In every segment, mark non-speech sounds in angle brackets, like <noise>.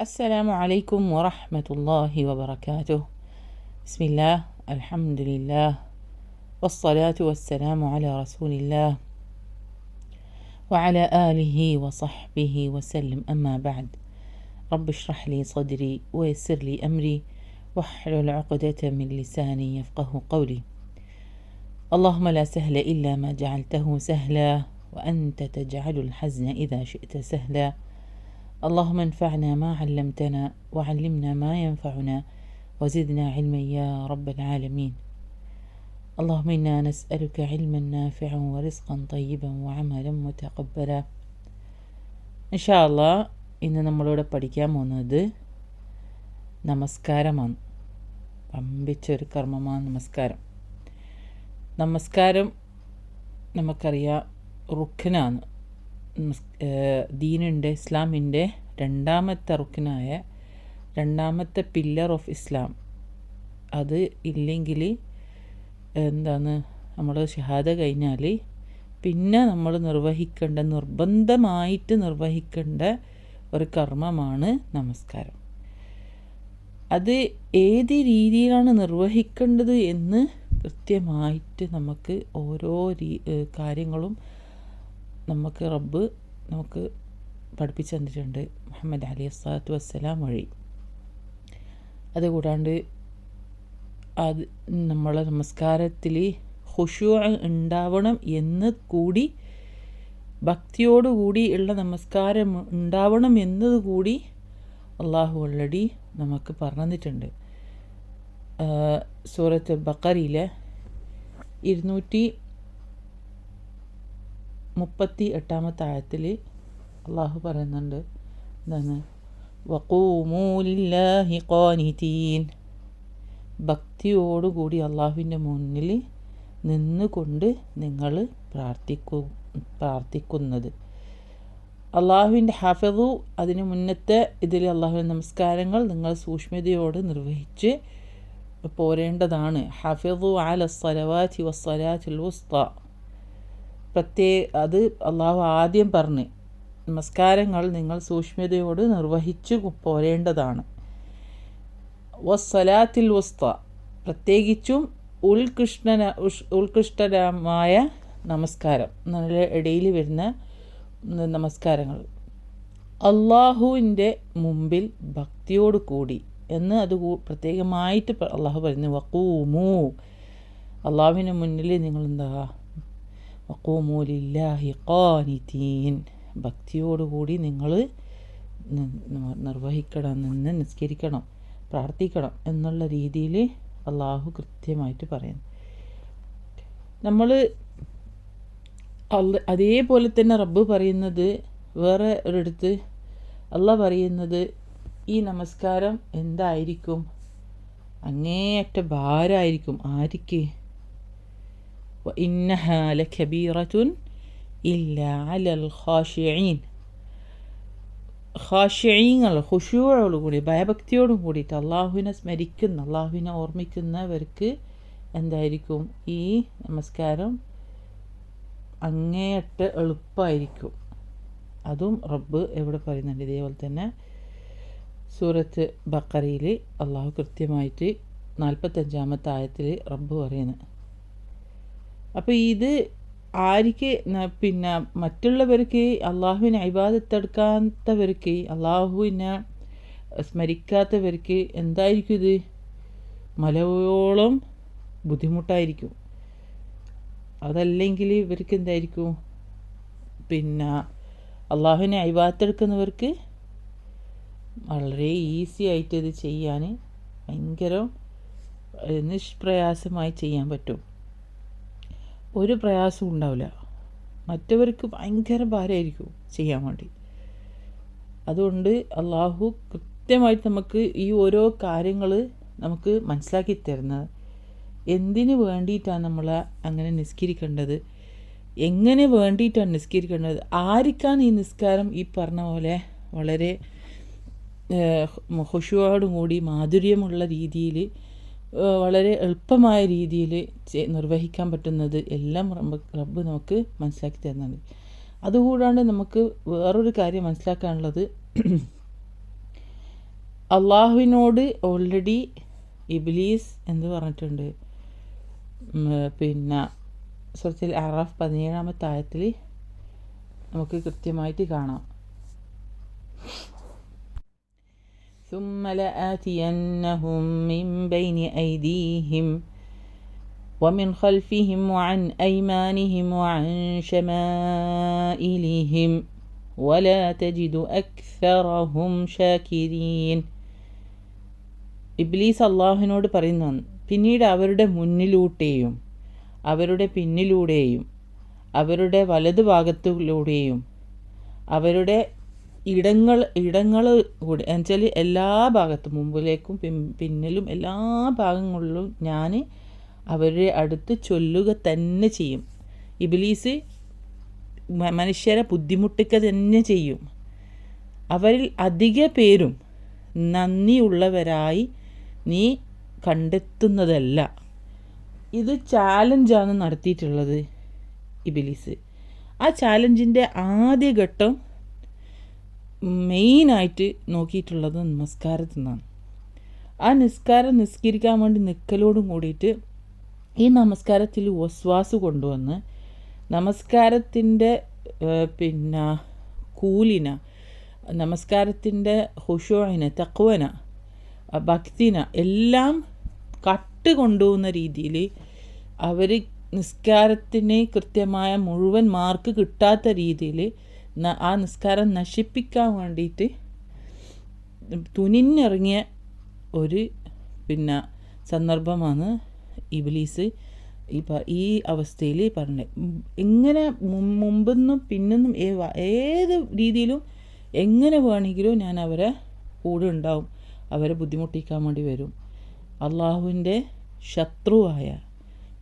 السلام عليكم ورحمة الله وبركاته. بسم الله الحمد لله والصلاة والسلام على رسول الله وعلى آله وصحبه وسلم. أما بعد رب اشرح لي صدري ويسر لي أمري واحلل عقدة من لساني يفقه قولي. اللهم لا سهل إلا ما جعلته سهلا وأنت تجعل الحزن إذا شئت سهلا. اللهم انفعنا ما علمتنا وعلمنا ما ينفعنا وزدنا علما يا رب العالمين اللهم إنا نسألك علما نافعا ورزقا طيبا وعملا متقبلا إن شاء الله ഇന്ന് നമ്മളിവിടെ പഠിക്കാൻ പോകുന്നത് നമസ്കാരമാണ് പമ്പിച്ചൊരു കർമ്മമാണ് നമസ്കാരം നമസ്കാരം നമുക്കറിയാം റുഖനാണ് ദീനുണ്ട് ഇസ്ലാമിന്റെ രണ്ടാമത്തെ അറുക്കിനായ രണ്ടാമത്തെ പില്ലർ ഓഫ് ഇസ്ലാം. അത് ഇല്ലെങ്കിൽ എന്താണ്? നമ്മൾ ഷഹാദ കഴിഞ്ഞാൽ പിന്നെ നമ്മൾ നിർവഹിക്കേണ്ട നിർബന്ധമായിട്ട് നിർവഹിക്കേണ്ട ഒരു കർമ്മമാണ് നമസ്കാരം. അത് ഏത് രീതിയിലാണ് നിർവഹിക്കേണ്ടത് എന്ന് കൃത്യമായിട്ട് നമുക്ക് ഓരോ കാര്യങ്ങളും നമുക്ക് റബ്ബ് നമുക്ക് പഠിപ്പിച്ചു തന്നിട്ടുണ്ട് മുഹമ്മദ് അലി അസ്സാത്തു വസ്സലാം വഴി. അതുകൂടാണ്ട് അത് നമ്മളെ നമസ്കാരത്തിൽ ഹുഷു ഉണ്ടാവണം എന്ന് കൂടി ഭക്തിയോടുകൂടി ഉള്ള നമസ്കാരം ഉണ്ടാവണം എന്നത് കൂടി അള്ളാഹു ഓൾറെഡി നമുക്ക് പറഞ്ഞു തന്നിട്ടുണ്ട് സൂറത്ത് ബക്കറിയിലെ ഇരുന്നൂറ്റി മുപ്പത്തി എട്ടാമത്തെ ആയത്തിൽ അള്ളാഹു പറയുന്നുണ്ട് എന്താണ്? വക്കൂമൂലില്ലാഹി കോനിതീൻ ഭക്തിയോടുകൂടി അള്ളാഹുവിന്റെ മുന്നിൽ നിന്നുകൊണ്ട് നിങ്ങൾ പ്രാർത്ഥിക്കു പ്രാർത്ഥിക്കുന്നത്. അള്ളാഹുവിന്റെ ഹഫദു അതിന് മുന്നത്തെ ഇതിൽ അള്ളാഹുവിന്റെ നമസ്കാരങ്ങൾ നിങ്ങൾ സൂക്ഷ്മതയോട് നിർവഹിച്ച് പോരേണ്ടതാണ്. ഹഫദു ആല സലവാത്തി വസ്സലാത്തുൽ പ്രത്യേക അത് അള്ളാഹു ആദ്യം പറഞ്ഞ് നമസ്കാരങ്ങൾ നിങ്ങൾ സൂക്ഷ്മതയോട് നിർവഹിച്ചു പോരേണ്ടതാണ്. വസ്സലാത്തിൽ വസ്ത പ്രത്യേകിച്ചും ഉത്കൃഷ്ടന ഉത്കൃഷ്ടമായ നമസ്കാരം നല്ല ഇടയിൽ വരുന്ന നമസ്കാരങ്ങൾ. അള്ളാഹുവിന്റെ മുമ്പിൽ ഭക്തിയോട് കൂടി എന്ന് അത് പ്രത്യേകമായിട്ട് അള്ളാഹു പറയുന്നു വക്കൂമു അള്ളാഹുവിന്റെ മുന്നിൽ നിങ്ങൾ എന്താ വക്കൂമൂലില്ലാഹി ഖാനിതീൻ. ഭക്തിയോടുകൂടി നിങ്ങൾ നിർവഹിക്കണം നിന്ന് നിസ്കരിക്കണം പ്രാർത്ഥിക്കണം എന്നുള്ള രീതിയിൽ അള്ളാഹു കൃത്യമായിട്ട് പറയുന്നു. നമ്മൾ അതേപോലെ തന്നെ റബ്ബ് പറയുന്നത് വേറെ ഒരിടത്ത് അല്ല പറയുന്നത് ഈ നമസ്കാരം എന്തായിരിക്കും? അങ്ങേയറ്റ ഭാരമായിരിക്കും. ആർക്ക് ഇന്നഹാല لكبيرة ഇല്ല അലൽ ഖാഷിഈൻ ഖാഷിഈങ്ങൾ ഹുഷൂഴോട് ഭയഭക്തിയോടും കൂടിയിട്ട് അള്ളാഹുവിനെ സ്മരിക്കുന്ന അള്ളാഹുവിനെ ഓർമ്മിക്കുന്നവർക്ക് എന്തായിരിക്കും? ഈ നമസ്കാരം അങ്ങേയറ്റ എളുപ്പമായിരിക്കും. അതും റബ്ബ് എവിടെ പറയുന്നുണ്ട്. ഇതേപോലെ തന്നെ സൂറത്ത് ബക്കറിയിൽ അള്ളാഹു കൃത്യമായിട്ട് നാൽപ്പത്തഞ്ചാമത്തെ ആയത്തിൽ റബ്ബ് പറയുന്നത് അപ്പോൾ ഇത് ആർക്ക് പിന്നെ മറ്റുള്ളവർക്ക് അള്ളാഹുവിനെ അഭിവാദത്തെടുക്കാത്തവർക്ക് അള്ളാഹുവിനെ സ്മരിക്കാത്തവർക്ക് എന്തായിരിക്കും ഇത്? മലയോളം ബുദ്ധിമുട്ടായിരിക്കും. അതല്ലെങ്കിൽ ഇവർക്ക് എന്തായിരിക്കും? പിന്നെ അള്ളാഹുവിനെ അഭിവാദത്തെടുക്കുന്നവർക്ക് വളരെ ഈസി ആയിട്ട് ഇത് ചെയ്യാൻ ഭയങ്കര നിഷ്പ്രയാസമായി ചെയ്യാൻ പറ്റും. ഒരു പ്രയാസവും ഉണ്ടാവില്ല. മറ്റവർക്ക് ഭയങ്കര ഭാരമായിരിക്കും ചെയ്യാൻ വേണ്ടി. അതുകൊണ്ട് അള്ളാഹു കൃത്യമായിട്ട് നമുക്ക് ഈ ഓരോ കാര്യങ്ങൾ നമുക്ക് മനസ്സിലാക്കി തരുന്നത്. എന്തിനു വേണ്ടിയിട്ടാണ് നമ്മൾ അങ്ങനെ നിസ്കരിക്കേണ്ടത്? എങ്ങനെ വേണ്ടിയിട്ടാണ് നിസ്കരിക്കേണ്ടത്? ആർക്കാണ് ഈ നിസ്കാരം ഈ പറഞ്ഞ പോലെ വളരെ ഹുഷുവോടും കൂടി മാധുര്യമുള്ള രീതിയിൽ വളരെ എളുപ്പമായ രീതിയിൽ നിർവഹിക്കാൻ പറ്റുന്നത് എല്ലാം റബ്ബ് നമുക്ക് മനസ്സിലാക്കി തരുന്നുണ്ട്. അതുകൂടാണ്ട് നമുക്ക് വേറൊരു കാര്യം മനസ്സിലാക്കാനുള്ളത് <clears throat> അള്ളാഹുവിനോട് ഓൾറെഡി ഇബ്ലീസ് എന്ന് പറഞ്ഞിട്ടുണ്ട്. പിന്നെ സുഹൃത്തിൽ അറാഫ് പതിനേഴാമത്തെ ആയത്തിൽ നമുക്ക് കൃത്യമായിട്ട് കാണാം. ثم لآتينهم من بين أيديهم ومن خلفهم وعن أيمانهم وعن شمائلهم ولا تجد أكثرهم شاكرين ഇബ്ലീസ് അള്ളാഹുവിനോട് പറയുന്നു പിന്നീട് അവരുടെ മുന്നിലൂടെയും അവരുടെ പിന്നിലൂടെയും അവരുടെ വലതു ഭാഗത്തിലൂടെയും അവരുടെ ഇടങ്ങൾ ഇടങ്ങൾ കൂടി. എന്നുവെച്ചാൽ എല്ലാ ഭാഗത്തും മുമ്പിലേക്കും പിന്നിലും എല്ലാ ഭാഗങ്ങളിലും ഞാൻ അവരുടെ അടുത്ത് ചൊല്ലുക തന്നെ ചെയ്യും. ഇബിലീസ് മനുഷ്യരെ ബുദ്ധിമുട്ടിക്കുക തന്നെ ചെയ്യും. അവരിൽ അധിക പേരും നന്ദിയുള്ളവരായി നീ കണ്ടെത്തുന്നതല്ല. ഇത് ചാലഞ്ചാണ് നടത്തിയിട്ടുള്ളത് ഇബിലീസ്. ആ ചാലഞ്ചിന്റെ ആദ്യ ഘട്ടം മെയിനായിട്ട് നോക്കിയിട്ടുള്ളത് നമസ്കാരത്തിൽ നിന്നാണ്. ആ നിസ്കാരം നിസ്കരിക്കാൻ വേണ്ടി നിൽക്കലോടും കൂടിയിട്ട് ഈ നമസ്കാരത്തിൽ വസ്വാസ് കൊണ്ടുവന്ന് നമസ്കാരത്തിന്റെ പിന്നെ കൂലിന നമസ്കാരത്തിന്റെ ഹുഷോയിന തക്വന ഭക്തിന എല്ലാം കട്ട് കൊണ്ടുപോകുന്ന രീതിയിൽ അവർ നിസ്കാരത്തിന് കൃത്യമായ മുഴുവൻ മാർക്ക് കിട്ടാത്ത രീതിയിൽ ആ നിസ്കാരം നശിപ്പിക്കാൻ വേണ്ടിയിട്ട് തുനിഞ്ഞിറങ്ങിയ ഒരു പിന്നെ സന്ദർഭമാണ് ഇബിലീസ് ഈ ഈ അവസ്ഥയിൽ പറഞ്ഞത്. എങ്ങനെ മുമ്പെന്നും പിന്നെന്നും ഏത് രീതിയിലും എങ്ങനെ വേണമെങ്കിലും ഞാൻ അവരെ കൂടെ ഉണ്ടാവും. അവരെ ബുദ്ധിമുട്ടിക്കാൻ വേണ്ടി വരും. അള്ളാഹുവിന്റെ ശത്രുവായ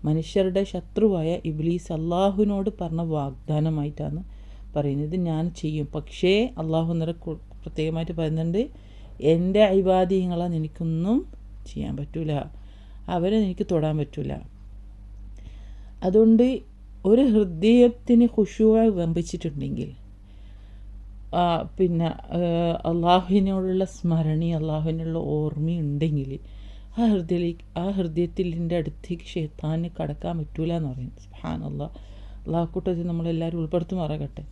മനുഷ്യരുടെ ശത്രുവായ ഇബ്ലീസ് അള്ളാഹുവിനോട് പറഞ്ഞ വാഗ്ദാനമായിട്ടാണ് പറയുന്നത് ഞാൻ ചെയ്യും. പക്ഷേ അള്ളാഹു നിറ പ്രത്യേകമായിട്ട് പറയുന്നുണ്ട് എന്റെ അഭിവാദ്യങ്ങളെ എനിക്കൊന്നും ചെയ്യാൻ പറ്റൂല. അവരെ എനിക്ക് തൊടാൻ പറ്റൂല. അതുകൊണ്ട് ഒരു ഹൃദയത്തിന് ഖുഷുവായി വമ്പിച്ചിട്ടുണ്ടെങ്കിൽ പിന്നെ അള്ളാഹുവിനോടുള്ള സ്മരണി അള്ളാഹുവിനുള്ള ഓർമ്മയുണ്ടെങ്കിൽ ആ ഹൃദയ ആ ഹൃദയത്തിന്റെ അടുത്തേക്ക് ഷെയ്ത്താന് കടക്കാൻ പറ്റൂല എന്ന് പറയും സുഹാൻ അള്ളാഹ് അള്ളാഹുക്കൂട്ടത്തിൽ നമ്മളെല്ലാവരും ഉൾപ്പെടുത്തുമാറാകട്ടെ.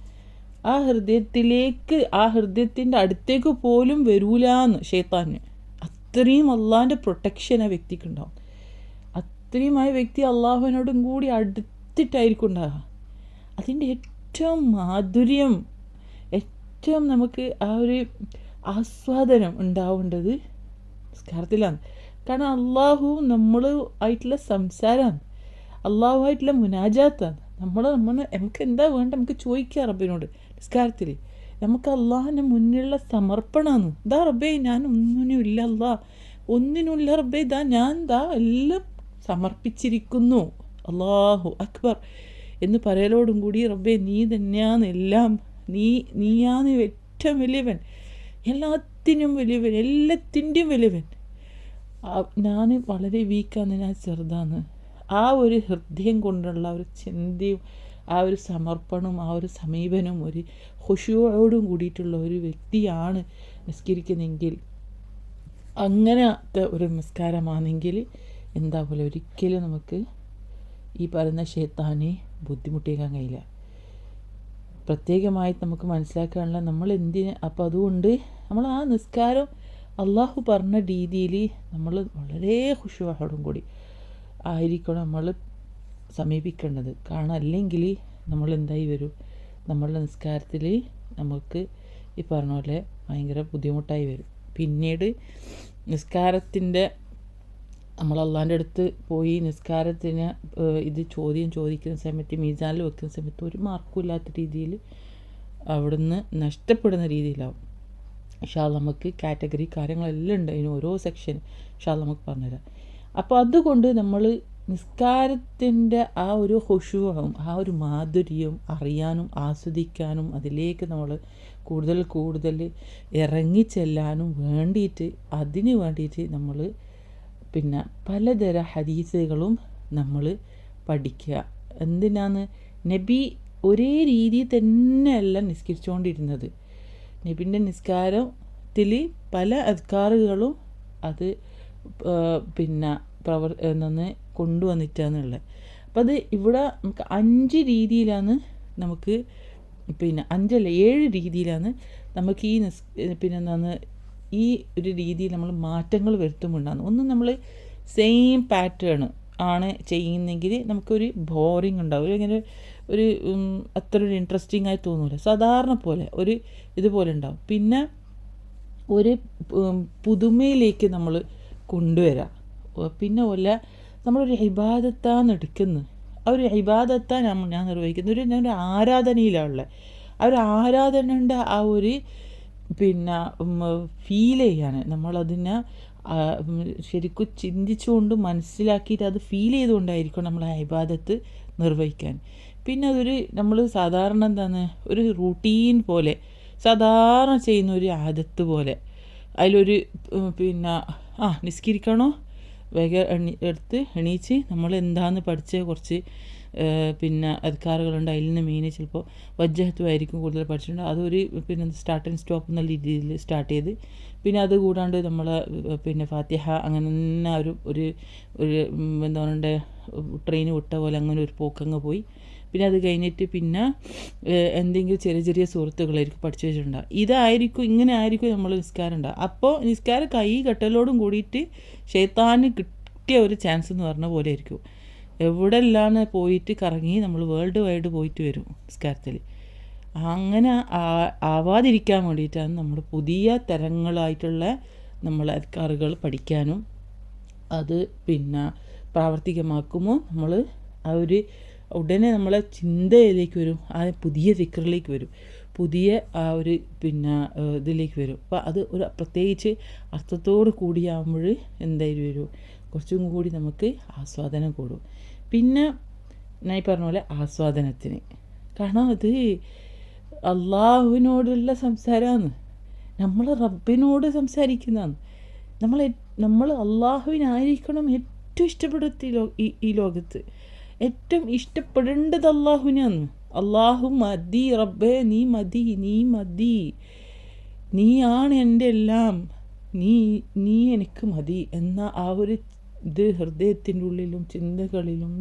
ആ ഹൃദയത്തിലേക്ക് ആ ഹൃദയത്തിന്റെ അടുത്തേക്ക് പോലും വരൂലാന്ന് ഷെയ്ത്താന് അത്രയും അള്ളാഹിന്റെ പ്രൊട്ടക്ഷൻ ആ വ്യക്തിക്കുണ്ടാവും. അത്രയും ആ വ്യക്തി അള്ളാഹുവിനോടും കൂടി അടുത്തിട്ടായിരിക്കും ഉണ്ടാകുക അതിന്റെ ഏറ്റവും മാധുര്യം ഏറ്റവും നമുക്ക് ആ ഒരു ആസ്വാദനം ഉണ്ടാവേണ്ടത് നിസ്കാരത്തിലാണ്. കാരണം അള്ളാഹു നമ്മൾ ആയിട്ടുള്ള സംസാരമാണ് അള്ളാഹു ആയിട്ടുള്ള മുനാജാത്താണ്. നമ്മൾ നമ്മൾ നമുക്ക് എന്താ വേണ്ട നമുക്ക് ചോദിക്കാം റബ്ബിനോട്. നിസ്കാരത്തിൽ നമുക്ക് അള്ളാഹിന്റെ മുന്നിലുള്ള സമർപ്പണമാണ് ദാ റബ്ബേ ഞാൻ ഒന്നിനും ഇല്ല അല്ലാ. ഒന്നിനുമില്ല റബ്ബേ ദാ ഞാൻ ദാ എല്ലാം സമർപ്പിച്ചിരിക്കുന്നു. അള്ളാഹു അക്ബർ എന്ന് പറയലോടും കൂടി റബ്ബേ നീ തന്നെയാണ് എല്ലാം. നീ നീയാണ് ഏറ്റവും വലിയവൻ. എല്ലാത്തിനും വലിയവൻ എല്ലാത്തിന്റെയും വലിയവൻ. ഞാൻ വളരെ വീക്കാണ് ഞാൻ ചെറുതാണ്. ആ ഒരു ഹൃദയം കൊണ്ടുള്ള ഒരു ചിന്തയും ആ ഒരു സമർപ്പണവും ആ ഒരു സമീപനവും ഒരു ഹുഷുവോടും കൂടിയിട്ടുള്ള ഒരു വ്യക്തിയാണ് നിസ്കരിക്കുന്നതെങ്കിൽ അങ്ങനത്തെ ഒരു നമസ്കാരമാണെങ്കിൽ എന്താ പോലെ? ഒരിക്കലും നമുക്ക് ഈ പറയുന്ന ഷേത്താനെ ബുദ്ധിമുട്ടിക്കാൻ കഴിയില്ല. പ്രത്യേകമായി നമുക്ക് മനസ്സിലാക്കാനുള്ള നമ്മൾ എന്തിന്? അപ്പോൾ അതുകൊണ്ട് നമ്മൾ ആ നിസ്കാരം അള്ളാഹു പറഞ്ഞ രീതിയിൽ നമ്മൾ വളരെ ഹുഷുവാഹോടും കൂടി ആയിരിക്കണം. നമ്മൾ സമീപിക്കേണ്ടത്. കാരണം അല്ലെങ്കിൽ നമ്മൾ എന്തായി വരും? നമ്മളുടെ നിസ്കാരത്തിൽ നമുക്ക് ഈ പറഞ്ഞ പോലെ ഭയങ്കര ബുദ്ധിമുട്ടായി വരും. പിന്നീട് നിസ്കാരത്തിന്റെ നമ്മൾ അള്ളാന്റെ അടുത്ത് പോയി നിസ്കാരത്തിന് ഇത് ചോദ്യം ചോദിക്കുന്ന സമയത്ത് മീസാനിൽ വെക്കുന്ന സമയത്ത് ഒരു മാർക്കും ഇല്ലാത്ത രീതിയിൽ അവിടുന്ന് നഷ്ടപ്പെടുന്ന രീതിയിലാവും. ഷാൾ നമുക്ക് കാറ്റഗറി കാര്യങ്ങളെല്ലാം ഉണ്ട്. അതിന് ഓരോ സെക്ഷൻ ഷാൾ നമുക്ക് പറഞ്ഞുതരാം. അപ്പോൾ അതുകൊണ്ട് നമ്മൾ നിസ്കാരത്തിന്റെ ആ ഒരു ഹുഷുവും ആ ഒരു മാധുര്യവും അറിയാനും ആസ്വദിക്കാനും അതിലേക്ക് നമ്മൾ കൂടുതൽ കൂടുതൽ ഇറങ്ങിച്ചെല്ലാനും വേണ്ടിയിട്ട് അതിന് വേണ്ടിയിട്ട് നമ്മൾ പിന്നെ പലതര ഹദീസുകളും നമ്മൾ പഠിക്കുക. എന്തിനാന്ന്? നബി ഒരേ രീതിയിൽ തന്നെയല്ല നിസ്കരിച്ചുകൊണ്ടിരുന്നത്. നബിന്റെ നിസ്കാരം നിസ്കാരത്തിൽ പല അധികാറുകളും അത് പിന്നെ പ്രവർ നിന്ന് കൊണ്ടുവന്നിട്ടാന്നുള്ളത്. അപ്പം അത് ഇവിടെ നമുക്ക് അഞ്ച് രീതിയിലാണ് നമുക്ക് പിന്നെ അഞ്ചല്ല ഏഴ് രീതിയിലാണ് നമുക്ക് ഈ നിസ് പിന്നെ എന്താണ് ഈ ഒരു രീതിയിൽ നമ്മൾ മാറ്റങ്ങൾ വരുത്തുമ്പോണ്ടാണ് ഒന്ന് നമ്മൾ സെയിം പാറ്റേൺ ആണ് ചെയ്യുന്നെങ്കിൽ നമുക്കൊരു ബോറിംഗ് ഉണ്ടാവും. ഇങ്ങനെ ഒരു അത്ര ഒരു ഇൻട്രസ്റ്റിംഗ് ആയി തോന്നൂല. സാധാരണ പോലെ ഒരു ഇതുപോലെ ഉണ്ടാവും. പിന്നെ ഒരു പുതുമയിലേക്ക് നമ്മൾ കൊണ്ടുവരാം. പിന്നെ ഒല്ല നമ്മളൊരു ഹിബാദത്താന്ന് എടുക്കുന്നത് ആ ഒരു ഇബാദത്താണ് നമ്മൾ ഞാൻ നിർവഹിക്കുന്നത് ഒരു ഞാനൊരു ഒരു ആരാധനയിലാണ് ആ ഒരു ആരാധനയുടെ ആ ഒരു പിന്നെ ഫീൽ ചെയ്യാൻ നമ്മളതിനെ ശരിക്കും ചിന്തിച്ചുകൊണ്ട് മനസ്സിലാക്കിയിട്ട് അത് ഫീൽ ചെയ്തുകൊണ്ടായിരിക്കും നമ്മൾ ആ ഇബാദത്ത് നിർവഹിക്കാൻ. പിന്നെ അതൊരു നമ്മൾ സാധാരണ എന്താണ് ഒരു റൂട്ടീൻ പോലെ സാധാരണ ചെയ്യുന്ന ഒരു ആദത്ത് പോലെ. അതിലൊരു പിന്നെ ആ നിസ്കരിക്കണോ? വേഗം എണീ എടുത്ത് എണീച്ച് നമ്മൾ എന്താന്ന് പഠിച്ച കുറച്ച് പിന്നെ അധികാറുകളുണ്ട് അതിൽ നിന്ന് മെയിൻ ചിലപ്പോൾ വജ്ജഹത്വം ആയിരിക്കും കൂടുതൽ പഠിച്ചിട്ടുണ്ട്. അതൊരു പിന്നെ സ്റ്റാർട്ട് ആൻഡ് സ്റ്റോപ്പ് എന്നുള്ള രീതിയിൽ സ്റ്റാർട്ട് ചെയ്ത് പിന്നെ അത് കൂടാണ്ട് നമ്മൾ പിന്നെ ഫാത്തിഹ അങ്ങനെ തന്നെ ഒരു ഒരു ഒരു എന്താ പറയണ്ടേ ട്രെയിൻ വിട്ട പോലെ അങ്ങനെ ഒരു പോക്കങ്ങ് പോയി. പിന്നെ അത് കഴിഞ്ഞിട്ട് പിന്നെ എന്തെങ്കിലും ചെറിയ ചെറിയ സുഹൃത്തുക്കളായിരിക്കും പഠിച്ചു വെച്ചിട്ടുണ്ടാകും ഇതായിരിക്കും ഇങ്ങനെ ആയിരിക്കും നമ്മൾ നിസ്കാരം ഉണ്ടാകുക അപ്പോൾ നിസ്കാരം കൈ കെട്ടലോടും കൂടിയിട്ട് ഷെയ്ത്താന് കിട്ടിയ ഒരു ചാൻസ് എന്ന് പറഞ്ഞ പോലെ ആയിരിക്കും. എവിടെ എല്ലാന്ന് പോയിട്ട് കറങ്ങി നമ്മൾ വേൾഡ് വൈഡ് പോയിട്ട് വരും നിസ്കാരത്തിൽ അങ്ങനെ ആവാതിരിക്കാൻ വേണ്ടിയിട്ടാണ് നമ്മൾ പുതിയ തരങ്ങളായിട്ടുള്ള നമ്മൾ അധികാറുകൾ പഠിക്കാനും അത് പിന്നെ പ്രാവർത്തികമാക്കുമ്പോൾ നമ്മൾ ആ ഒരു ഉടനെ നമ്മളെ ചിന്തയിലേക്ക് വരും ആ പുതിയ ഫിക്കറിലേക്ക് വരും പുതിയ ആ ഒരു പിന്നെ ഇതിലേക്ക് വരും. അപ്പോൾ അത് ഒരു പ്രത്യേകിച്ച് അർത്ഥത്തോട് കൂടിയാകുമ്പോൾ എന്തായാലും വരും. കുറച്ചും കൂടി നമുക്ക് ആസ്വാദനം കൂടും. പിന്നെ ഞാൻ ഈ പറഞ്ഞ പോലെ ആസ്വാദനത്തിന്. കാരണം അത് അള്ളാഹുവിനോടുള്ള സംസാരമാണ് നമ്മൾ റബ്ബിനോട് സംസാരിക്കുന്നതാണ്. നമ്മൾ നമ്മൾ അള്ളാഹുവിനായിരിക്കണം ഏറ്റവും ഇഷ്ടപ്പെടുത്തി ഈ ലോകത്ത്. ഏറ്റവും ഇഷ്ടപ്പെടേണ്ടത് അള്ളാഹുവിനാണ് അള്ളാഹു മതി റബ്ബേ നീ മതി നീ മതി. നീയാണ് എന്റെ എല്ലാം. നീ നീ എനിക്ക് മതി എന്ന ആ ഒരു ഇത് ഹൃദയത്തിന്റെ ഉള്ളിലും ചിന്തകളിലും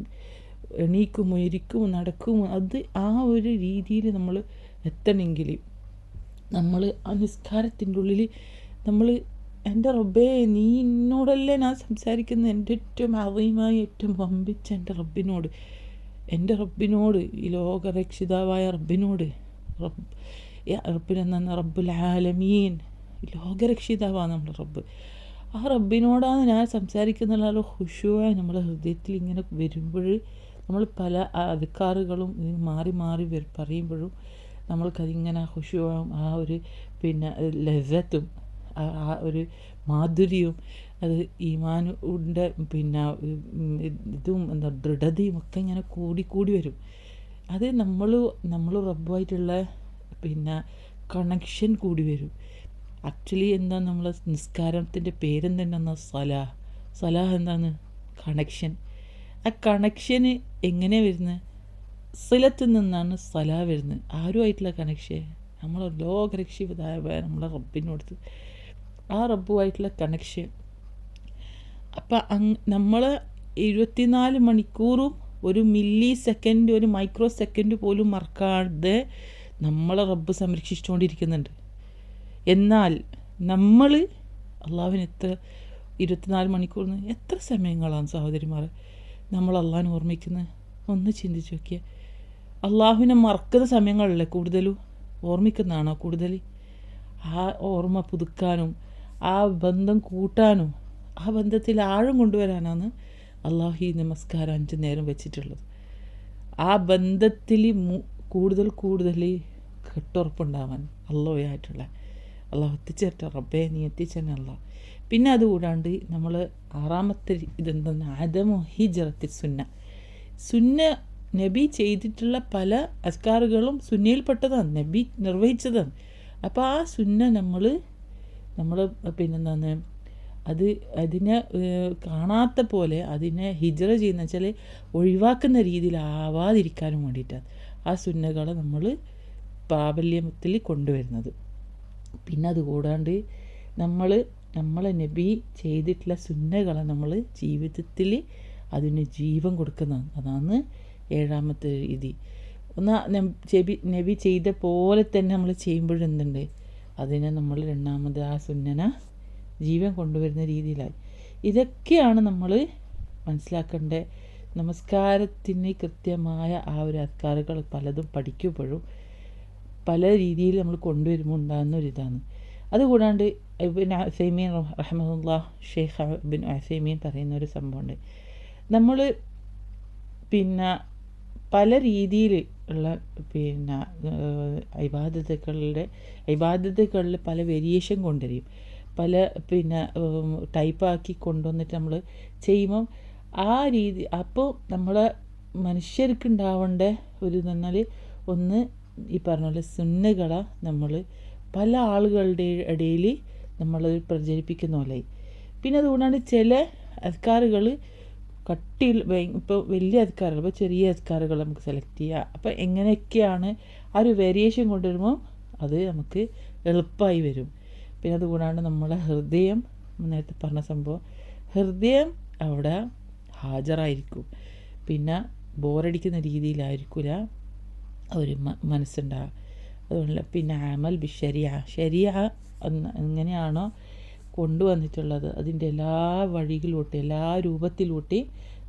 എണീക്കുമോ ഇരിക്കുമോ നടക്കുമോ അത് ആ ഒരു രീതിയിൽ നമ്മൾ എത്തണമെങ്കിൽ നമ്മൾ ആ നിസ്കാരത്തിന്റെ ഉള്ളിൽ നമ്മൾ എന്റെ റബ്ബേ നീ എന്നോടല്ലേ ഞാൻ സംസാരിക്കുന്നത്? എന്റെ ഏറ്റവും അവയുമായി ഏറ്റവും വമ്പിച്ച എന്റെ റബ്ബിനോട് എന്റെ റബ്ബിനോട് ഈ ലോകരക്ഷിതാവായ റബ്ബിനോട് റബ്ബ് റബ്ബിനെന്ന റബ്ബുൽ ആലമീൻ ലോകരക്ഷിതാവാണ് നമ്മുടെ റബ്ബ്. ആ റബ്ബിനോടാണ് ഞാൻ സംസാരിക്കുന്നുള്ള ഹുഷുവായി നമ്മുടെ ഹൃദയത്തിൽ ഇങ്ങനെ വരുമ്പോൾ നമ്മൾ പല അധികാറുകളും മാറി മാറി വരും പറയുമ്പോഴും നമ്മൾക്കതിങ്ങനെ ഹുഷുവാകും ആ ഒരു പിന്നെ ലസത്തും ആ ഒരു മാധുര്യവും അത് ഈമാനുണ്ട് പിന്നെ ഇതും എന്താ ദൃഢതയും ഒക്കെ ഇങ്ങനെ കൂടി കൂടി വരും. അത് നമ്മൾ നമ്മൾ റബ്ബുമായിട്ടുള്ള പിന്നെ കണക്ഷൻ കൂടി വരും. ആക്ച്വലി എന്താ നമ്മൾ നിസ്കാരത്തിന്റെ പേരെന്തന്നെ എന്നാൽ സലാ സലാഹ് എന്താണ്? കണക്ഷൻ ആ കണക്ഷന് എങ്ങനെ വരുന്നത് സിലത്തിൽ നിന്നാണ് സലാ വരുന്നത് ആരുമായിട്ടുള്ള കണക്ഷൻ നമ്മൾ ലോകരക്ഷിതായ നമ്മളെ റബ്ബിനോടുത്ത്. ആ റബ്ബുമായിട്ടുള്ള കണക്ഷൻ അപ്പം അങ് നമ്മൾ ഇരുപത്തിനാല് മണിക്കൂറും ഒരു മില്ലി സെക്കൻഡ് ഒരു മൈക്രോ സെക്കൻഡ് പോലും മറക്കാതെ നമ്മളെ റബ്ബ് സംരക്ഷിച്ചുകൊണ്ടിരിക്കുന്നുണ്ട്. എന്നാൽ നമ്മൾ അള്ളാഹുവിന് എത്ര ഇരുപത്തിനാല് മണിക്കൂറിന് എത്ര സമയങ്ങളാണ് സഹോദരിമാർ നമ്മൾ അള്ളാഹിനെ ഓർമ്മിക്കുന്നത്? ഒന്ന് ചിന്തിച്ച് നോക്കിയേ. അള്ളാഹുവിനെ മറക്കുന്ന സമയങ്ങളല്ലേ കൂടുതലും ഓർമ്മിക്കുന്നതാണോ കൂടുതൽ? ആ ഓർമ്മ പുതുക്കാനും ആ ബന്ധം കൂട്ടാനും ആ ബന്ധത്തിൽ ആഴം കൊണ്ടുവരാനാണ് അള്ളാഹു ഈ നമസ്കാരം അഞ്ച് നേരം വെച്ചിട്ടുള്ളത്. ആ ബന്ധത്തിൽ കൂടുതൽ കൂടുതൽ കെട്ടുറപ്പുണ്ടാവാൻ അള്ളാഹുമായിട്ടുള്ള അള്ളാഹു എത്തിച്ചേരട്ടെ റബ്ബേ നീ എത്തിച്ചേനെ അള്ളാഹ് പിന്നെ അതുകൂടാണ്ട് നമ്മൾ ആറാമത്തെ ഇതെന്താണ്? ആദമു ഹിജറത്തിൽ സുന്ന. സുന്ന നബി ചെയ്തിട്ടുള്ള പല അസ്കാറുകളും സുന്നയിൽപ്പെട്ടതാണ് നബി നിർവഹിച്ചതാണ്. അപ്പോൾ ആ സുന്ന നമ്മൾ നമ്മൾ പിന്നെന്താണ്? അത് അതിനെ കാണാത്ത പോലെ അതിനെ ഹിജറ ചെയ്യുന്ന വെച്ചാൽ ഒഴിവാക്കുന്ന രീതിയിലാവാതിരിക്കാനും വേണ്ടിയിട്ടാണ് ആ സുന്നകളെ നമ്മൾ പ്രാബല്യത്തിൽ കൊണ്ടുവരുന്നത്. പിന്നെ അത് കൂടാണ്ട് നമ്മൾ നമ്മളെ നബി ചെയ്തിട്ടുള്ള സുന്നകളെ നമ്മൾ ജീവിതത്തിൽ അതിന് ജീവൻ കൊടുക്കുന്നതാണ് അതാണ് ഏഴാമത്തെ രീതി. ഒന്ന് നബി നബി ചെയ്ത പോലെ തന്നെ നമ്മൾ ചെയ്യുമ്പോഴെന്തുണ്ട് അതിനെ നമ്മൾ രണ്ടാമത് ആ സുന്നന ജീവൻ കൊണ്ടുവരുന്ന രീതിയിലായി. ഇതൊക്കെയാണ് നമ്മൾ മനസ്സിലാക്കേണ്ട നമസ്കാരത്തിന് കൃത്യമായ ആ ഒരു അത്കാറുകൾ പലതും പഠിക്കുമ്പോഴും പല രീതിയിൽ നമ്മൾ കൊണ്ടുവരുമ്പോൾ ഉണ്ടാകുന്ന ഒരിതാണ് അതുകൂടാണ്ട് ഇബിൻ അസൈമീൻ റഹമുല്ലാ ഷെയ്ഖ് ബിൻ അസൈമീൻ പറയുന്ന ഒരു സംഭവമുണ്ട്. നമ്മൾ പിന്നെ പല രീതിയിൽ ഉള്ള പിന്നെ ഇബാദത്തുകളുടെ ഇബാദത്തുകളിൽ പല വേരിയേഷൻ കൊണ്ടുവരും പല പിന്നെ ടൈപ്പാക്കി കൊണ്ടുവന്നിട്ട് നമ്മൾ ചെയ്യുമ്പം ആ രീതി അപ്പോൾ നമ്മളെ മനുഷ്യർക്ക് ഉണ്ടാവേണ്ട ഒരു എന്നാൽ ഒന്ന് ഈ പറഞ്ഞ പോലെ സുന്നകളെ നമ്മൾ പല ആളുകളുടെ ഇടയിൽ നമ്മൾ പ്രചരിപ്പിക്കുന്ന പോലെ. പിന്നെ അതുകൊണ്ടാണ് ചില അധികാറുകൾ കട്ടിയിൽ ഇപ്പോൾ വലിയ അധികാരികൾ ഇപ്പോൾ ചെറിയ അധികാരികൾ നമുക്ക് സെലക്ട് ചെയ്യുക അപ്പോൾ എങ്ങനെയൊക്കെയാണ് ആ ഒരു വേരിയേഷൻ കൊണ്ടുവരുമ്പോൾ അത് നമുക്ക് എളുപ്പമായി വരും. പിന്നെ അതുകൊണ്ടാണ് നമ്മളെ ഹൃദയം നേരത്തെ പറഞ്ഞ സംഭവം ഹൃദയം അവിടെ ഹാജറായിരിക്കും പിന്നെ ബോറടിക്കുന്ന രീതിയിലായിരിക്കില്ല ഒരു മനസ്സുണ്ടാകുക അതുകൊണ്ട് പിന്നെ അമൽ ബി ശരിയ. എങ്ങനെയാണോ കൊണ്ടുവന്നിട്ടുള്ളത്. അതിന്റെ എല്ലാ വഴികളിലൂട്ടി എല്ലാ രൂപത്തിലൂട്ടി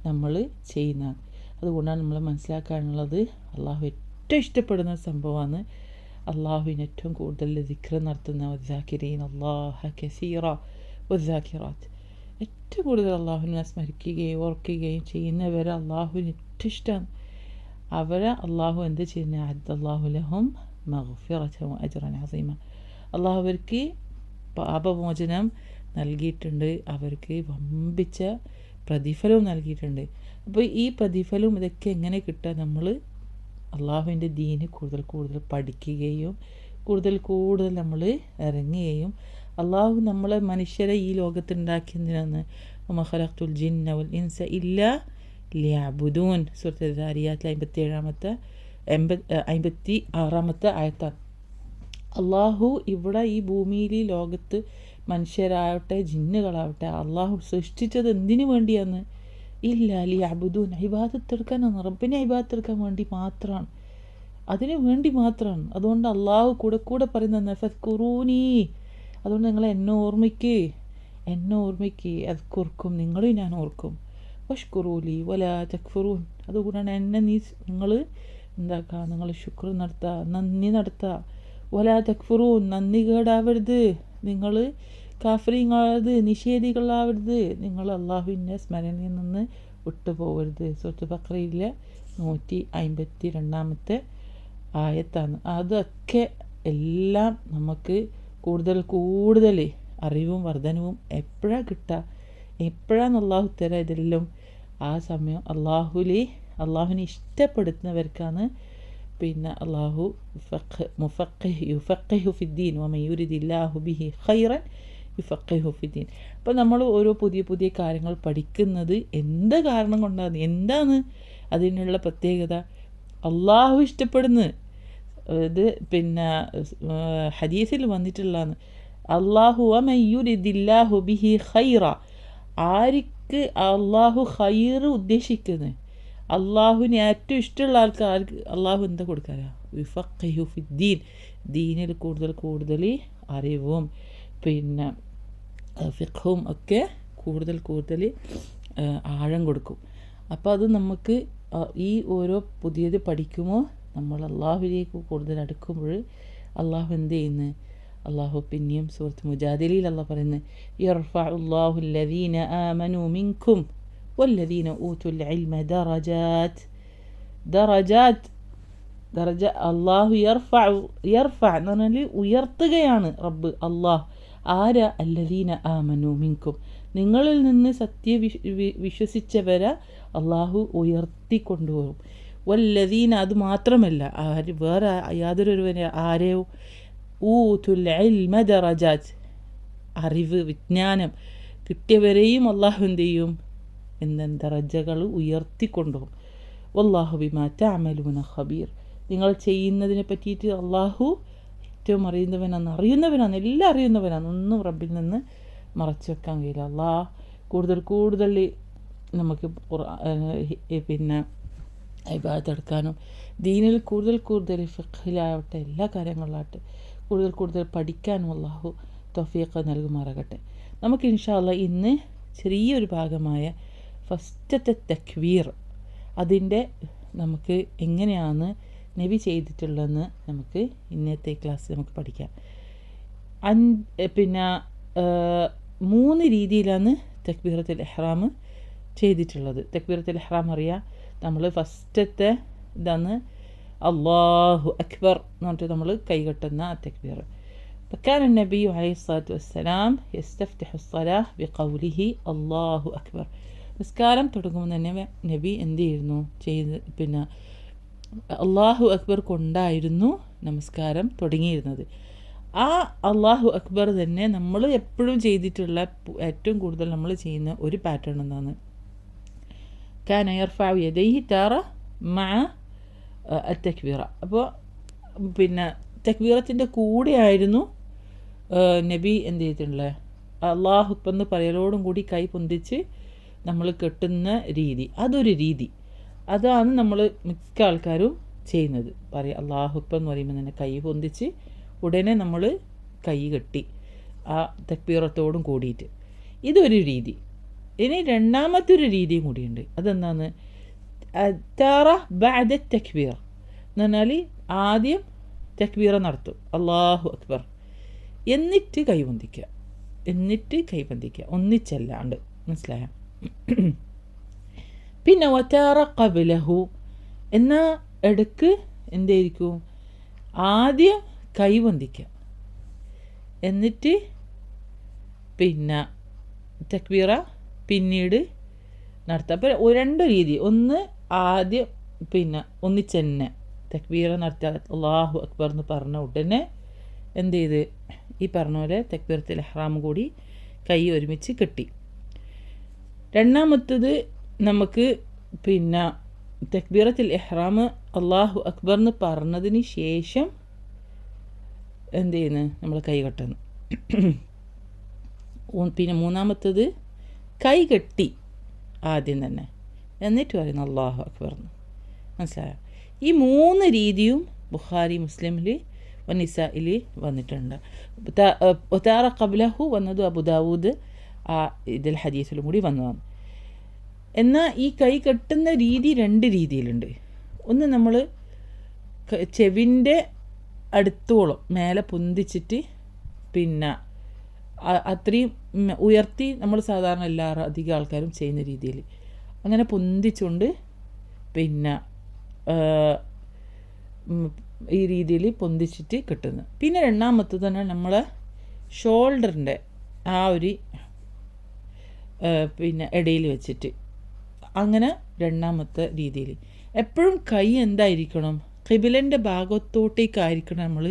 നമ്മൾ ചെയ്യുന്ന അതുകൊണ്ടാണ് നമ്മൾ മനസ്സിലാക്കാനുള്ളത്. അള്ളാഹു ഏറ്റവും ഇഷ്ടപ്പെടുന്ന സംഭവമാണ് അള്ളാഹുവിന് ഏറ്റവും കൂടുതൽ ദിക്ര നടത്തുന്ന വദ്ദാക്കിരീൻ അള്ളാഹ കസീറ വദ്ദാക്കിറാത്ത് ഏറ്റവും കൂടുതൽ അള്ളാഹുവിനെ സ്മരിക്കുകയും ഓർക്കുകയും ചെയ്യുന്നവരെ അള്ളാഹുവിന് ഏറ്റവും ഇഷ്ടമാണ്. അവരെ അള്ളാഹു എന്ത് ചെയ്യുന്ന? അദ്ദാഹു ലഹും മഹുഫിറച്ചും അജ്റൻ അസീമ. അള്ളാഹു അവർക്ക് പാപമോചനം നൽകിയിട്ടുണ്ട്. അവർക്ക് വമ്പിച്ച പ്രതിഫലവും നൽകിയിട്ടുണ്ട്. അപ്പോൾ ഈ പ്രതിഫലവും ഇതൊക്കെ എങ്ങനെ കിട്ടുക നമ്മൾ അള്ളാഹുവിന്റെ ദീന് കൂടുതൽ കൂടുതൽ പഠിക്കുകയും കൂടുതൽ കൂടുതൽ നമ്മൾ ഇറങ്ങുകയും അള്ളാഹു നമ്മളെ മനുഷ്യരെ ഈ ലോകത്തുണ്ടാക്കിയതിനാണ് മഹലഖ്തുൽ ജിന്നവൽ ഇൻസ ഇല്ല ലിയാബുദൂൻ സുഹൃത്ത് ദാരിയാത്തിൽ അമ്പത്തി ഏഴാമത്തെ എൺപത് അമ്പത്തി ആറാമത്തെ ആയത്താണ് അള്ളാഹു ഇവിടെ ഈ ഭൂമിയിൽ ഈ ലോകത്ത് മനുഷ്യരാവട്ടെ ജിന്നുകളാവട്ടെ അള്ളാഹു സൃഷ്ടിച്ചത് എന്തിനു വേണ്ടിയാണ്? ഇല്ല അലി അബുദൂൻ അഹിബാദത്തെടുക്കാനാണ് റബ്ബിനെ അഹിബാദത്തെടുക്കാൻ വേണ്ടി മാത്രമാണ്. അതിനു വേണ്ടി മാത്രമാണ്. അതുകൊണ്ട് അള്ളാഹു കൂടെ കൂടെ പറയുന്ന നഫത് അതുകൊണ്ട് നിങ്ങൾ എന്നെ ഓർമ്മിക്ക്. എന്നെ ഓർമ്മിക്ക്. അത് കുറുക്കും നിങ്ങളും ഞാൻ ഓർക്കും. വഷ്കുറൂലി വല ചക്ഫുറൂൻ അതുകൂടാണ് എന്നെ നീ നിങ്ങൾ എന്താക്കുക നിങ്ങൾ ശുക്ർ നടത്തുക നന്ദി നടത്തുക വല തക്ഫുറൂൻ നന്ദി കേടാവരുത്. നിങ്ങൾ കാഫറിങ്ങളാവരുത് നിഷേധികളാവരുത്. നിങ്ങൾ അള്ളാഹുവിന്റെ സ്മരണയിൽ നിന്ന് വിട്ടുപോകരുത് സുഹൃത്ത് ബക്രയിലെ നൂറ്റി അമ്പത്തി രണ്ടാമത്തെ ആയത്താണ്. അതൊക്കെ എല്ലാം നമുക്ക് കൂടുതൽ കൂടുതൽ അറിവും വർധനവും എപ്പോഴാണ് കിട്ടുക എപ്പോഴാണ് അള്ളാഹു തരാ ഇതെല്ലാം ആ സമയം അള്ളാഹുലി അള്ളാഹുവിനെ ഇഷ്ടപ്പെടുത്തുന്നവർക്കാണ്. പിന്നെ അള്ളാഹു മുഫഖ് യുഫഖിഹു ഫിദ്ദീൻ വമയൂരിദില്ലാഹു ബിഹി ഖൈറൻ യുഫക്കെ ഫിദ്ദീൻ അപ്പോൾ നമ്മൾ ഓരോ പുതിയ പുതിയ കാര്യങ്ങൾ പഠിക്കുന്നത് എന്ത് കാരണം കൊണ്ടാണ് എന്താണ് അതിനുള്ള പ്രത്യേകത? അള്ളാഹു ഇഷ്ടപ്പെടുന്നു. ഇത് പിന്നെ ഹദീസിൽ വന്നിട്ടുള്ളതാണ്. അള്ളാഹു അമയൂരിദില്ലാഹു ബിഹി ഖൈറ. ആർക്ക് അള്ളാഹു ഹൈർ ഉദ്ദേശിക്കുന്നത് അള്ളാഹുവിന് ഏറ്റവും ഇഷ്ടമുള്ള ആൾക്കാർക്ക് അള്ളാഹു എന്താ ഫിദ്ദീൻ. ദീനിൽ കൂടുതൽ കൂടുതൽ അറിവും പിന്നെ ഫിഖും ഒക്കെ കൂടുതൽ കൂടുതൽ ആഴം കൊടുക്കും. അപ്പോൾ അത് നമുക്ക് ഈ ഓരോ പുതിയത് പഠിക്കുമോ നമ്മൾ അള്ളാഹുവിലേക്ക് കൂടുതൽ അടുക്കുമ്പോൾ അള്ളാഹു എന്ത് ചെയ്യുന്നു? അള്ളാഹു പിന്നെയും സുഹൃത്ത് മുജാദിലിയിൽ അള്ളാഹ് പറയുന്നത് യർഫഅ അള്ളാഹു ലദീന ആമനു മിൻകും والذين أوتوا العلم درجات درجات ദർജ അള്ളാഹു യർഫ യർഫ എന്ന് പറഞ്ഞാൽ ഉയർത്തുകയാണ് റബ്ബ് അള്ളാഹ് ആര അല്ലദീന ആമനു മിൻകും നിങ്ങളിൽ നിന്ന് സത്യ വിശ്വസിച്ചവരെ അള്ളാഹു ഉയർത്തിക്കൊണ്ടുപോകും വല്ലദീന അത് മാത്രമല്ല ആര് വേറെ യാതൊരുവരെ ആരെയോ ഊതുൽ ഇൽമ അറിവ് വിജ്ഞാനം കിട്ടിയവരെയും അള്ളാഹു എന്ത് ചെയ്യും? എന്ന ദറജകൾ ഉയർത്തിക്കൊണ്ടുപോകും. വല്ലാഹു ബിമാ തഅമലൂന ഖബീർ. നിങ്ങൾ ചെയ്യുന്നതിനെ പറ്റിയിട്ട് അള്ളാഹു ഏറ്റവും അറിയുന്നവനാണ് അറിയുന്നവനാണ് എല്ലാം അറിയുന്നവനാണ്. ഒന്നും റബ്ബിൽ നിന്ന് മറച്ചു വെക്കാൻ കഴിയില്ല. അള്ളാ കൂടുതൽ കൂടുതൽ നമുക്ക് പിന്നെ ഇബാദത്തെടുക്കാനും ദീനിൽ കൂടുതൽ കൂടുതൽ ഫിഖിലാവട്ടെ എല്ലാ കാര്യങ്ങളിലാവട്ടെ. കൂടുതൽ കൂടുതൽ പഠിക്കാനും അള്ളാഹു തൊഫീഖ് നൽകുമാറാകട്ടെ. നമുക്ക് ഇൻഷാല്ല ഇന്ന് ചെറിയൊരു ഭാഗമായ ഫസ്റ്റത്തെ തക്വീർ അതിന്റെ നമുക്ക് എങ്ങനെയാണ് നബി ചെയ്തിട്ടുള്ളതെന്ന് നമുക്ക് ഇന്നത്തെ ക്ലാസ്സിൽ നമുക്ക് പഠിക്കാം. അൻ പിന്നെ മൂന്ന് രീതിയിലാണ് തക്ബീറത്തുൽ എഹ്റാം ചെയ്തിട്ടുള്ളത്. തക്ബീറത്തുൽ എഹ്റാം അറിയാം നമ്മൾ ഫസ്റ്റത്തെ ഇതാണ് അള്ളാഹു അക്ബർ എന്ന് പറഞ്ഞിട്ട് നമ്മൾ കൈകെട്ടുന്ന ആ തക്ബീർ فكان النبي عليه الصلاة والسلام يستفتح الصلاة بقوله الله أكبر നിസ്കാരം തുടങ്ങുമ്പോൾ തന്നെ നബി എന്ത് ചെയ്യുന്നു ചെയ്ത് പിന്നെ അള്ളാഹു അക്ബർ കൊണ്ടായിരുന്നു നമസ്കാരം തുടങ്ങിയിരുന്നത് ആ അള്ളാഹു അക്ബർ തന്നെ നമ്മൾ എപ്പോഴും ചെയ്തിട്ടുള്ള പു- ഏറ്റവും കൂടുതൽ നമ്മൾ ചെയ്യുന്ന ഒരു പാറ്റേൺ എന്താണ് كان يرفع يديه تارة مع അത്തക്ബീറ അപ്പോൾ പിന്നെ തക്ബീറത്തിന്റെ കൂടെയായിരുന്നു നബി എന്ത് ചെയ്തിട്ടുള്ളത് അള്ളാഹു പറയലോടും കൂടി കൈ പൊന്തിച്ച് നമ്മൾ കെട്ടുന്ന രീതി. അതൊരു രീതി. അതാണ് നമ്മൾ മിക്ക ആൾക്കാരും ചെയ്യുന്നത്. പറയുക അള്ളാഹുപ്പം എന്ന് പറയുമ്പോൾ തന്നെ കൈ പൊന്തിച്ച് ഉടനെ നമ്മൾ കൈ കെട്ടി. ആ തക്ബീറത്തോടും കൂടിയിട്ട്. ഇതൊരു രീതി. ഇനി രണ്ടാമത്തെ ഒരു രീതിയും കൂടിയുണ്ട്. അതെന്താണ്? താറ ബാദ തക്ബീർ എന്ന് പറഞ്ഞാൽ ആദ്യം തക്ബീറ നടത്തും. അള്ളാഹു അക്ബർ. എന്നിട്ട് കൈബന്ധിക്കുക. എന്നിട്ട് കൈബന്ധിക്കുക. ഒന്നിച്ചല്ലാണ്ട്. മനസ്സിലായ? <clears throat> പിന്നെ വറ്റാറ കബലഹു എന്ന ഇടയ്ക്ക് എന്തായിരിക്കും? ആദ്യം കൈവന്തിക്കുക എന്നിട്ട് പിന്നെ തക്ബീറ പിന്നീട് നടത്തുക. അപ്പോൾ രണ്ട് രീതി. ഒന്ന് ആദ്യം പിന്നെ ഒന്നിച്ചെന്നെ തക്ബീറ നടത്തിയ അള്ളാഹു അക്ബർ എന്ന് പറഞ്ഞ ഉടനെ എന്ത് ചെയ്ത്? ഈ പറഞ്ഞ പോലെ തെക്ബീർത്തിൽ ഇഹ്റാം കൂടി കൈ ഒരുമിച്ച് കെട്ടി. രണ്ടാമത്തത് നമുക്ക് പിന്നെ തെക്ബീറത്തിൽ എഹ്റാം അള്ളാഹു അക്ബർ എന്ന് പറഞ്ഞതിന് ശേഷം എന്ത് ചെയ്യുന്നു? നമ്മൾ കൈ കെട്ടുന്നു. പിന്നെ മൂന്നാമത്തത് കൈ കെട്ടി ആദ്യം തന്നെ. എന്നിട്ട് പറയുന്നു അള്ളാഹു അക്ബർ എന്ന്. മനസ്സിലായോ? ഈ മൂന്ന് രീതിയും ബുഖാരി മുസ്ലിമിൽ വനിസയിൽ വന്നിട്ടുണ്ട്. ഒത്താറ കബ്ലഹു വന്നത് അബുദാവൂദ് ആ ഇതിൽ ഹദീസിലും കൂടി വന്നതാണ്. എന്നാൽ ഈ കൈ കെട്ടുന്ന രീതി രണ്ട് രീതിയിലുണ്ട്. ഒന്ന് നമ്മൾ ചെവിന്റെ അടുത്തോളം മേലെ പൊന്തിച്ചിട്ട് പിന്നെ അത്രയും ഉയർത്തി നമ്മൾ സാധാരണ എല്ലാ അധികം ആൾക്കാരും ചെയ്യുന്ന രീതിയിൽ. അങ്ങനെ പൊന്തിച്ചുകൊണ്ട് പിന്നെ ഈ രീതിയിൽ പൊന്തിച്ചിട്ട് കിട്ടുന്നത് പിന്നെ രണ്ടാമത്തെ തന്നെ നമ്മൾ ഷോൾഡറിന്റെ ആ ഒരു പിന്നെ ഇടയിൽ വെച്ചിട്ട് അങ്ങനെ രണ്ടാമത്തെ രീതിയിൽ. എപ്പോഴും കൈ എന്തായിരിക്കണം? കിബിലന്റെ ഭാഗത്തോട്ടേക്കായിരിക്കണം നമ്മൾ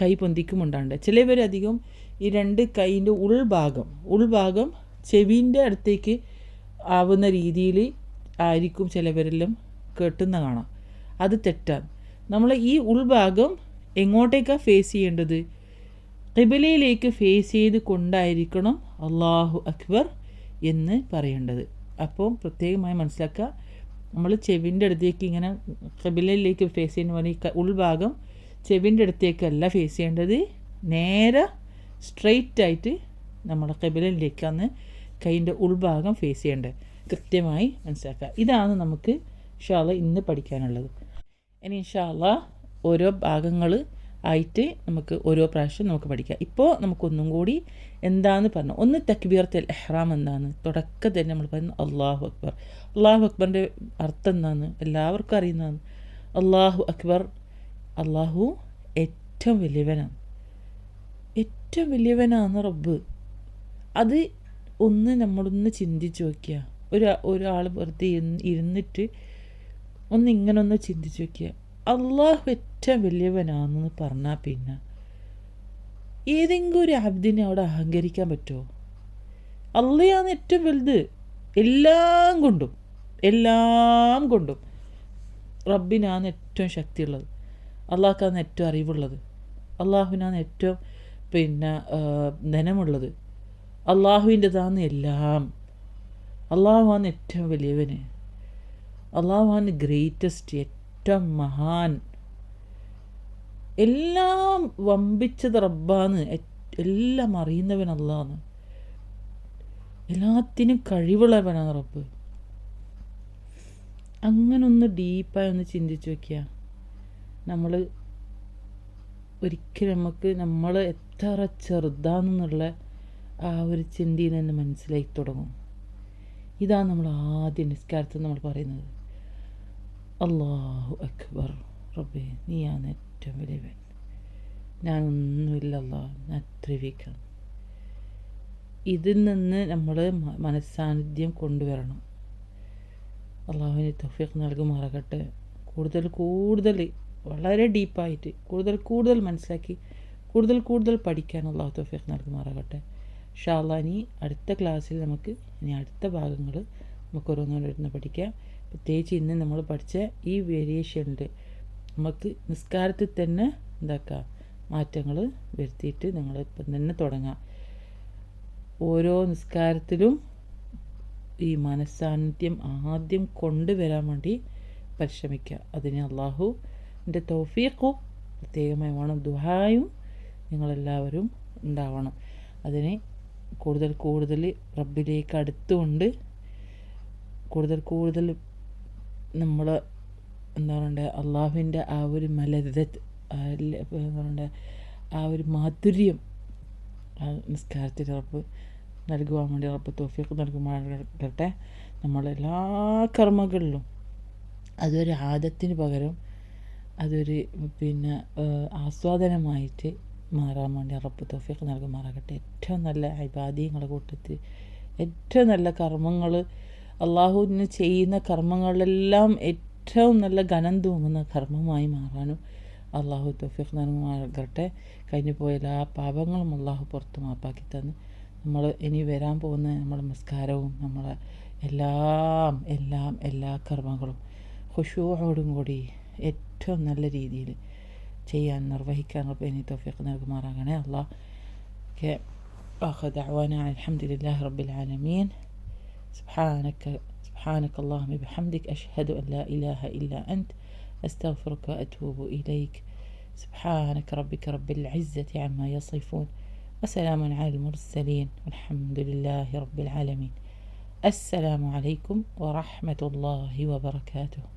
കൈ പൊന്തിക്കുമുണ്ടാണ്ട് ചിലവരധികം ഈ രണ്ട് കൈയിന്റെ ഉൾഭാഗം ഉൾഭാഗം ചെവിന്റെ അടുത്തേക്ക് ആവുന്ന രീതിയിൽ ആയിരിക്കും ചിലവരെല്ലാം കെട്ടുന്ന കാണാം. അത് തെറ്റാണ്. നമ്മൾ ഈ ഉൾഭാഗം എങ്ങോട്ടേക്കാണ് ഫേസ് ചെയ്യേണ്ടത്? കിബിലയിലേക്ക് ഫേസ് ചെയ്ത് കൊണ്ടായിരിക്കണം അള്ളാഹു അക്ബർ എന്ന് പറയേണ്ടത്. അപ്പോൾ പ്രത്യേകമായി മനസ്സിലാക്കുക നമ്മൾ ചെവിന്റെ അടുത്തേക്ക് ഇങ്ങനെ കിബിലയിലേക്ക് ഫേസ് ചെയ്യുന്ന പോലെ ഉൾഭാഗം ചെവിന്റെ അടുത്തേക്കല്ല ഫേസ് ചെയ്യേണ്ടത്. നേരെ സ്ട്രെയിറ്റ് ആയിട്ട് നമ്മുടെ കിബിലയിലേക്കാണ് കൈന്റെ ഉൾഭാഗം ഫേസ് ചെയ്യേണ്ടത്. കൃത്യമായി മനസ്സിലാക്കുക. ഇതാണ് നമുക്ക് ഇൻഷാല്ല ഇന്ന് പഠിക്കാനുള്ളത്. ഇനി ഇൻഷാല്ല ഓരോ ഭാഗങ്ങൾ ആയിട്ട് നമുക്ക് ഓരോ പ്രാവശ്യം നമുക്ക് പഠിക്കാം. ഇപ്പോൾ നമുക്കൊന്നും കൂടി എന്താണെന്ന് പറഞ്ഞു. ഒന്ന് തക്ബീർത്തൽ എഹ്റാം എന്താണ് തുടക്കത്തിൽ തന്നെ നമ്മൾ പറയുന്നത് അള്ളാഹു അക്ബർ. അള്ളാഹു അക്ബറിന്റെ അർത്ഥം എന്താണ് എല്ലാവർക്കും അറിയുന്നതാണ്. അള്ളാഹു അക്ബർ അള്ളാഹു ഏറ്റവും വലിയവനാണ്. ഏറ്റവും വലിയവനാണ് റബ്ബ്. അത് ഒന്ന് നമ്മളൊന്ന് ചിന്തിച്ച് നോക്കിയ. ഒരു ഒരാൾ വെറുതെ ഇരുന്ന് ഇരുന്നിട്ട് ഒന്ന് ഇങ്ങനെ ഒന്ന് ചിന്തിച്ച് നോക്കിയ. അള്ളാഹു ഏറ്റവും വലിയവനാണെന്ന് പറഞ്ഞാൽ പിന്നെ. ഏതെങ്കിലും ഒരു അബ്ദിനെ അവിടെ അഹങ്കരിക്കാൻ പറ്റുമോ അള്ളയാണ് ഏറ്റവും വലുത് എല്ലാം കൊണ്ടും എല്ലാം കൊണ്ടും റബ്ബിനാണ് ഏറ്റവും ശക്തിയുള്ളത്. അള്ളാഹ്ക്കാണ് ഏറ്റവും അറിവുള്ളത്. അള്ളാഹുവിനാണ് ഏറ്റവും പിന്നെ ധനമുള്ളത്. അള്ളാഹുവിന്റെതാണ് എല്ലാം. അള്ളാഹുവാണ് ഏറ്റവും വലിയവന്. അള്ളാഹുവാണ് ഗ്രേറ്റസ്റ്റ് ഏറ്റവും മഹാൻ. എല്ലാം വമ്പിച്ചത് റബ്ബാണ്. എല്ലാം അറിയുന്നവൻ അള്ളാന്ന് എല്ലാത്തിനും കഴിവുള്ളവനാണ് റബ്ബ്. അങ്ങനെ ഒന്ന് ഡീപ്പായി ഒന്ന് ചിന്തിച്ച് വെക്കുക നമ്മൾ ഒരിക്കലും നമുക്ക് നമ്മൾ എത്ര ചെറുതാണെന്നുള്ള ആ ഒരു ചിന്തയിൽ നിന്ന് മനസ്സിലായി തുടങ്ങും. ഇതാണ് നമ്മൾ ആദ്യം നിസ്കാരത്തിൽ നമ്മൾ പറയുന്നത്. അള്ളാഹു അക്ബർ. റബ്ബേ നീയാണ് ഏറ്റവും വലിയവൻ. അള്ളാഹ് ഞാൻ അത്ര ഇതിൽ നിന്ന് നമ്മൾ മനസ്സാന്നിധ്യം കൊണ്ടുവരണം. അള്ളാഹുവിന് തഫീഖ് നൽകുമാറാകട്ടെ. കൂടുതൽ കൂടുതൽ വളരെ ഡീപ്പായിട്ട് കൂടുതൽ കൂടുതൽ മനസ്സിലാക്കി കൂടുതൽ കൂടുതൽ പഠിക്കാൻ അള്ളാഹു തഫീഖ് നൽകുമാറാകട്ടെ. ഷാല്ല ഇനി അടുത്ത ക്ലാസ്സിൽ നമുക്ക് ഇനി അടുത്ത ഭാഗങ്ങൾ നമുക്ക് ഓരോന്നോരോന്ന് പഠിക്കാം. പ്രത്യേകിച്ച് ഇന്ന് നമ്മൾ പഠിച്ച ഈ വേരിയേഷനിൽ നമുക്ക് നിസ്കാരത്തിൽ തന്നെ എന്താക്കാം? മാറ്റങ്ങൾ വരുത്തിയിട്ട് നിങ്ങൾ ഇപ്പം തന്നെ തുടങ്ങാം. ഓരോ നിസ്കാരത്തിലും ഈ മനസ്സാന്നിധ്യം ആദ്യം കൊണ്ടുവരാൻ വേണ്ടി പരിശ്രമിക്കുക. അതിന് അള്ളാഹുവിന്റെ തൗഫീഖും പ്രത്യേകമായി വേണം ദുഹായും നിങ്ങളെല്ലാവരും ഉണ്ടാവണം. അതിനെ കൂടുതൽ കൂടുതൽ റബ്ബിലേക്ക് അടുത്തുകൊണ്ട് കൂടുതൽ കൂടുതൽ നമ്മൾ എന്താ പറയണ്ടേ അള്ളാഹുവിന്റെ ആ ഒരു മലരത്ത് എന്താ ആ ഒരു മാധുര്യം നിസ്കാരത്തിൽ ഉറപ്പ് നൽകുവാൻ വേണ്ടി ഉറപ്പ് തോഫിയൊക്കെ നൽകുമാറാകട്ടെ. നമ്മളെല്ലാ കർമ്മങ്ങളിലും അതൊരു ആദത്തിന് പകരം അതൊരു പിന്നെ ആസ്വാദനമായിട്ട് മാറാൻ വേണ്ടി റബ്ബ് തോഫിയൊക്കെ നൽകുമാറാകട്ടെ. ഏറ്റവും നല്ല അഭിബാദ്യങ്ങളുടെ കൂട്ടത്തിൽ ഏറ്റവും നല്ല കർമ്മങ്ങൾ അള്ളാഹുവിന് ചെയ്യുന്ന കർമ്മങ്ങളെല്ലാം ഏറ്റവും നല്ല ഘനം തൂങ്ങുന്ന കർമ്മമായി മാറാനും അള്ളാഹു തോഫിക്ക് നൽകുമാറാകട്ടെ. കഴിഞ്ഞു പോയ എല്ലാ പാപങ്ങളും അള്ളാഹു പുറത്ത് മാപ്പാക്കി തന്ന്. നമ്മൾ ഇനി വരാൻ പോകുന്ന നമ്മുടെ നമസ്കാരവും നമ്മളെ എല്ലാം എല്ലാം എല്ലാ കർമ്മങ്ങളും ഖുഷൂറോടും കൂടി ഏറ്റവും നല്ല രീതിയിൽ جيان نربهيكا ربنا توفيق نرقمارا يلا ك آخر دعوانا على الحمد لله رب العالمين. سبحانك سبحانك اللهم بحمدك. أشهد أن لا إله إلا أنت. أستغفرك وأتوب إليك. سبحانك ربك رب العزة عما يصفون. وسلام على المرسلين. والحمد لله رب العالمين. السلام عليكم ورحمة الله وبركاته.